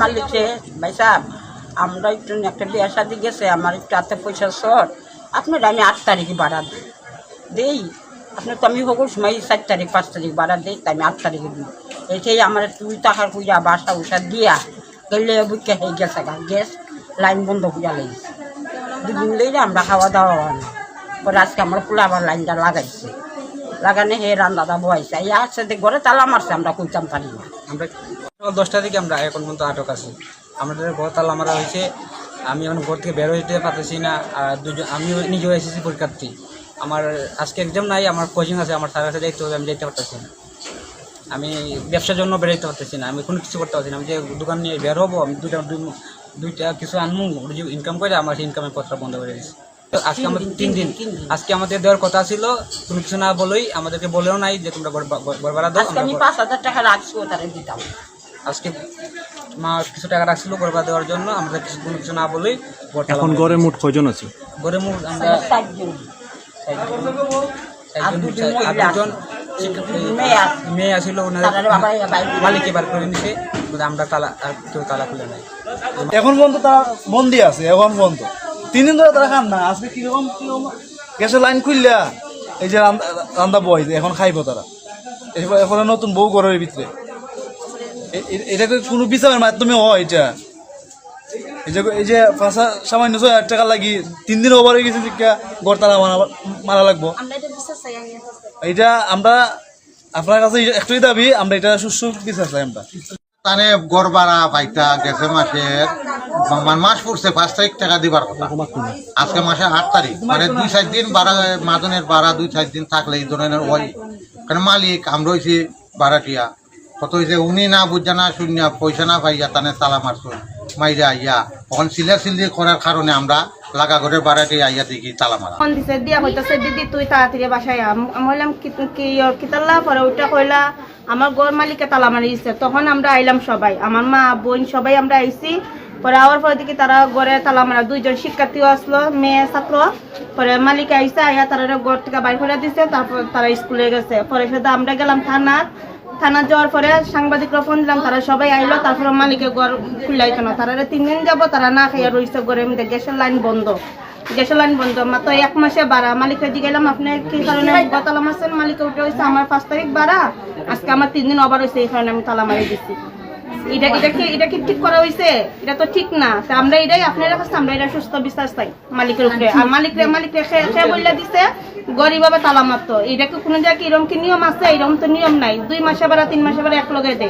মালিককে ভাই সাহেব, আমরা একটু একটা বিয়ে শাদি গেছে, আমার একটু হাতে পয়সা শর্ট আপনার আমি আট তারিখে বাড়া দিই। দেই, আপনার তো আমি সকল সময় চার তারিখ, পাঁচ তারিখ বাড়া দিই তাই আমি আট তারিখে দিই। এটাই আমার দুই টাকার পূজা বাসা উষা দিয়া গেলে বুকে হয়ে গেছে গ্যাস, লাইন বন্ধ হইয়া লেগেছে দুদিন লেগে আমরা খাওয়া দাওয়া হয় না। পরে আজকে আমরা পুরো আবার লাইনটা লাগাইছি। লাগানে হে রান্নাটা বহাইছে। এই আসছে যে ঘরে তালা মারছে, আমরা কইতাম পারি না আমরা সকাল দশটা থেকে আমরা এখন পর্যন্ত আটক আছি। আমাদের ঘর তালা মারা হয়েছে। আমি এখন ঘর থেকে বের হইতে পারতেছি না। আর দুজন আমিও নিজেও এসেছি পরীক্ষার্থী। আমার আজকে এক্সাম নাই, আমার কোচিং আছে, আমার স্যার কাছে যাইতে হবে, আমি যেতে পারতেছি না। আমি ব্যবসার জন্য বেরোতে পারতেছি না, আমি কোনো কিছু করতে পারছি না। আমি যে দোকান নিয়ে বের হব, আমি দুই- দুইটা কিছু আনব ইনকাম করে আমার সেই ইনকামের পথটা বন্ধ করে দিচ্ছি তো আজকে আমাদের তিন দিন আজকে আমাদের দেওয়ার কথা ছিল কোনো কিছু না বলেই আমাদেরকে বলেও নাই যে তোমরা দাও আমি পাঁচ হাজার টাকা রাখছি তারা দিতাম। আজকে মা কিছু টাকা রাখছিল গরবা দেওয়ার জন্য আমরা কিছু কোনো কিছু না বলেই এখন গড়ে মোট কয়জন আছে? ঘরে মোট আমরা মেয়ে ওনার এবার করে নিছে আমরা তালা আর কেউ তালা খুলে নাই। এখন পর্যন্ত তারা বন্দি আছে এখন পর্যন্ত। তিন দিন ধরে তারা খান না। আজকে কীরকম কীরকম? গ্যাসের লাইন খুললা এই যে রান্দা- বয় এখন খাইব তারা। এখন নতুন বউ ঘরের ভিতরে। এটা কোনো বিচারের মাধ্যমে হয় এটা। এই যে এই যে পাঁচা সামান্য ছয় হাজার টাকা লাগি তিন দিন ওভার হয়ে গেছে শিক্ষা ঘর তারা মারা মারা লাগবো। এটা আমরা আপনার কাছে একটাই দাবি আমরা এটা সুস্থ বিচার চাই আমরা। তানে গড় ভাড়া পাইতা গেছে মাসে মানে মাস পড়ছে, পাঁচ তারিখ টাকা দিবার কথা। আজকে মাসে আট তারিখ মানে দুই চার দিন ভাড়া মাজনের ভাড়া দুই চার দিন থাকলে এই ধরনের ওই কারণ মালিক, আমরা হয়েছি ভাড়াটিয়া। কত হয়েছে উনি না বুঝা, না শূন্য পয়সা না পাইয়া তানে তালা মারছো আইয়া। করার কারণে আমরা লাগা ঘরের ভাড়াটি আইয়া দেখি তালা মারা। ফোন দিছে, দিয়া দিদি, তুই তাড়াতাড়ি বাসায় আম বললাম, কি তাল্লা পরে ওইটা কইলা, আমার ঘর মালিকে তালা মারি তখন আমরা আইলাম সবাই। আমার মা, বোন সবাই আমরা আইছি। পরে আওয়ার পরে দেখি তারা ঘরে তালা মারা। দুইজন শিক্ষার্থীও আসলো, মেয়ে, ছাত্র। পরে মালিক আইসে, আইয়া তারা ঘর থেকে বাইর করে দিছে, তারপর তারা স্কুলে গেছে। পরে সেটা আমরা গেলাম থানার থানা যাওয়ার পরে সাংবাদিকরা ফোন দিলাম, তারা সবাই আইলো, তারপরে মালিকে ঘর খুললাই কেন তারা তিন দিন যাব তারা না খাইয়া রইছে, ঘরের মধ্যে গ্যাসের লাইন বন্ধ। গ্যাসের লাইন বন্ধ। মাত্র এক মাসে বাড়া। মালিককে গেলাম, আপনি কি কারণে গতালাম আছেন মালিকে উঠে হয়েছে আমার পাঁচ তারিখ বাড়া। আজকে আমার তিন দিন অবার হয়েছে এই কারণে আমি তালা মারি দিচ্ছি এটা এটা এটাকে এটা কি ঠিক করা হয়েছে এটা তো ঠিক না। আমরা এটাই আপনার কাছে আমরা এটা সুস্থ বিশ্বাস চাই মালিকের উপরে। আর মালিকরে মালিকরে সে বললে দিছে, গরিব ভাবে তালা মারতো এটা কি কোনো জায়গায় এরকম কি নিয়ম আছে? এরকম তো নিয়ম নাই। দুই মাসে বারা তিন মাসে বারা এক লগে দেয়।